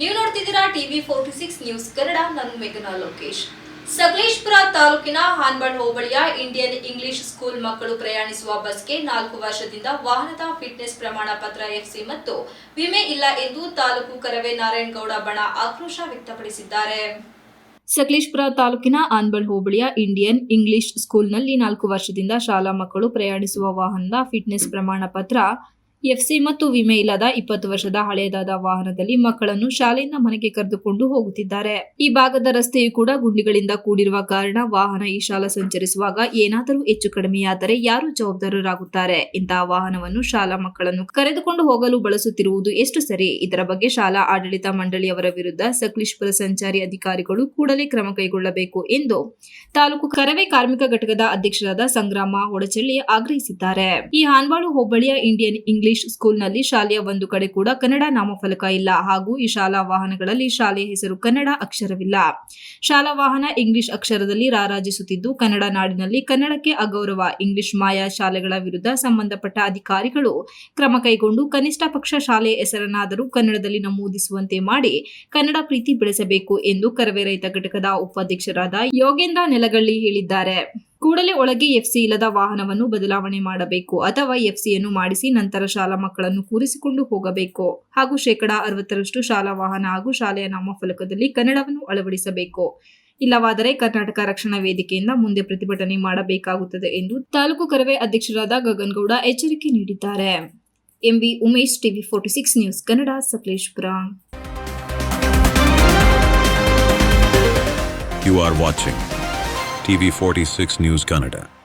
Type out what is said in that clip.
ನೀವು ನೋಡ್ತಿದ್ದೀರಾ TV forty six news Kannada ನನ್ನ ಮೇಘನಾ ಲೋಕೇಶ್. ಸಕಲೇಶ್ಪುರ ತಾಲೂಕಿನ ಹಾನ್ಬಳ್ ಹೋಬಳಿಯ ಇಂಡಿಯನ್ ಇಂಗ್ಲಿಷ್ ಸ್ಕೂಲ್ ಮಕ್ಕಳು ಪ್ರಯಾಣಿಸುವ ಬಸ್ಗೆ ನಾಲ್ಕು ವರ್ಷದಿಂದ ವಾಹನದ ಫಿಟ್ನೆಸ್ ಪ್ರಮಾಣ ಪತ್ರ ಎಫ್ಸಿ ಮತ್ತು ವಿಮೆ ಇಲ್ಲ ಎಂದು ತಾಲೂಕು ಕರವೇ ನಾರಾಯಣಗೌಡ ಬಣ ಆಕ್ರೋಶ ವ್ಯಕ್ತಪಡಿಸಿದ್ದಾರೆ. ಸಕಲೇಶ್ಪುರ ತಾಲೂಕಿನ ಆನ್ಬಳ್ ಹೋಬಳಿಯ ಇಂಡಿಯನ್ ಇಂಗ್ಲಿಷ್ ಸ್ಕೂಲ್ನಲ್ಲಿ ನಾಲ್ಕು ವರ್ಷದಿಂದ ಶಾಲಾ ಮಕ್ಕಳು ಪ್ರಯಾಣಿಸುವ ವಾಹನದ ಫಿಟ್ನೆಸ್ ಪ್ರಮಾಣ ಪತ್ರ ಎಫ್ಸಿ ಮತ್ತು ವಿಮೆ ಇಲ್ಲದ ಇಪ್ಪತ್ತು ವರ್ಷದ ಹಳೆಯದಾದ ವಾಹನದಲ್ಲಿ ಮಕ್ಕಳನ್ನು ಶಾಲೆಯಿಂದ ಮನೆಗೆ ಕರೆದುಕೊಂಡು ಹೋಗುತ್ತಿದ್ದಾರೆ. ಈ ಭಾಗದ ರಸ್ತೆಯು ಕೂಡ ಗುಂಡಿಗಳಿಂದ ಕೂಡಿರುವ ಕಾರಣ ವಾಹನ ಈ ಶಾಲಾ ಸಂಚರಿಸುವಾಗ ಏನಾದರೂ ಹೆಚ್ಚು ಕಡಿಮೆಯಾದರೆ ಯಾರು ಜವಾಬ್ದಾರರಾಗುತ್ತಾರೆ? ಇಂತಹ ವಾಹನವನ್ನು ಶಾಲಾ ಮಕ್ಕಳನ್ನು ಕರೆದುಕೊಂಡು ಹೋಗಲು ಬಳಸುತ್ತಿರುವುದು ಎಷ್ಟು ಸರಿ? ಇದರ ಬಗ್ಗೆ ಶಾಲಾ ಆಡಳಿತ ಮಂಡಳಿಯವರ ವಿರುದ್ಧ ಸಕಲೇಶ್ಪುರ ಸಂಚಾರಿ ಅಧಿಕಾರಿಗಳು ಕೂಡಲೇ ಕ್ರಮ ಕೈಗೊಳ್ಳಬೇಕು ಎಂದು ತಾಲೂಕು ಕರವೇ ಕಾರ್ಮಿಕ ಘಟಕದ ಅಧ್ಯಕ್ಷರಾದ ಸಂಗ್ರಾಮ ಹೊಡಚಳ್ಳಿ ಆಗ್ರಹಿಸಿದ್ದಾರೆ. ಈ ಹಾನ್ವಾಳು ಹೋಬಳಿಯ ಇಂಡಿಯನ್ ಇಂಗ್ಲಿಷ್ ಸ್ಕೂಲ್ನಲ್ಲಿ ಶಾಲೆಯ ಒಂದು ಕಡೆ ಕೂಡ ಕನ್ನಡ ನಾಮಫಲಕ ಇಲ್ಲ. ಹಾಗೂ ಈ ಶಾಲಾ ವಾಹನಗಳಲ್ಲಿ ಶಾಲೆಯ ಹೆಸರು ಕನ್ನಡ ಅಕ್ಷರವಿಲ್ಲ. ಶಾಲಾ ವಾಹನ ಇಂಗ್ಲಿಷ್ ಅಕ್ಷರದಲ್ಲಿ ರಾರಾಜಿಸುತ್ತಿದ್ದು, ಕನ್ನಡ ನಾಡಿನಲ್ಲಿ ಕನ್ನಡಕ್ಕೆ ಅಗೌರವ. ಇಂಗ್ಲಿಷ್ ಮಾಯಾ ಶಾಲೆಗಳ ವಿರುದ್ಧ ಸಂಬಂಧಪಟ್ಟ ಅಧಿಕಾರಿಗಳು ಕ್ರಮ ಕೈಗೊಂಡು ಕನಿಷ್ಠ ಪಕ್ಷ ಶಾಲೆಯ ಹೆಸರನ್ನಾದರೂ ಕನ್ನಡದಲ್ಲಿ ನಮೂದಿಸುವಂತೆ ಮಾಡಿ ಕನ್ನಡ ಪ್ರೀತಿ ಬೆಳೆಸಬೇಕು ಎಂದು ಕರವೇ ರೈತ ಘಟಕದ ಉಪಾಧ್ಯಕ್ಷರಾದ ಯೋಗೇಂದ್ರ ನೆಲಗಳ್ಳಿ ಹೇಳಿದ್ದಾರೆ. ಕೂಡಲೇ ಒಳಗೆ ಎಫ್ಸಿ ಇಲ್ಲದ ವಾಹನವನ್ನು ಬದಲಾವಣೆ ಮಾಡಬೇಕು ಅಥವಾ ಎಫ್ಸಿಯನ್ನು ಮಾಡಿಸಿ ನಂತರ ಶಾಲಾ ಮಕ್ಕಳನ್ನು ಕೂರಿಸಿಕೊಂಡು ಹೋಗಬೇಕು. ಹಾಗೂ ಶೇಕಡಾ ಅರವತ್ತರಷ್ಟು ಶಾಲಾ ವಾಹನ ಹಾಗೂ ಶಾಲೆಯ ನಾಮಫಲಕದಲ್ಲಿ ಕನ್ನಡವನ್ನು ಅಳವಡಿಸಬೇಕು. ಇಲ್ಲವಾದರೆ ಕರ್ನಾಟಕ ರಕ್ಷಣಾ ವೇದಿಕೆಯಿಂದ ಮುಂದೆ ಪ್ರತಿಭಟನೆ ಮಾಡಬೇಕಾಗುತ್ತದೆ ಎಂದು ತಾಲೂಕು ಕರವೇ ಅಧ್ಯಕ್ಷರಾದ ಗಗನ್ಗೌಡ ಎಚ್ಚರಿಕೆ ನೀಡಿದ್ದಾರೆ. MV Umesh, TV forty six news, Kannada, Sakleshpur. You TV46 News Canada.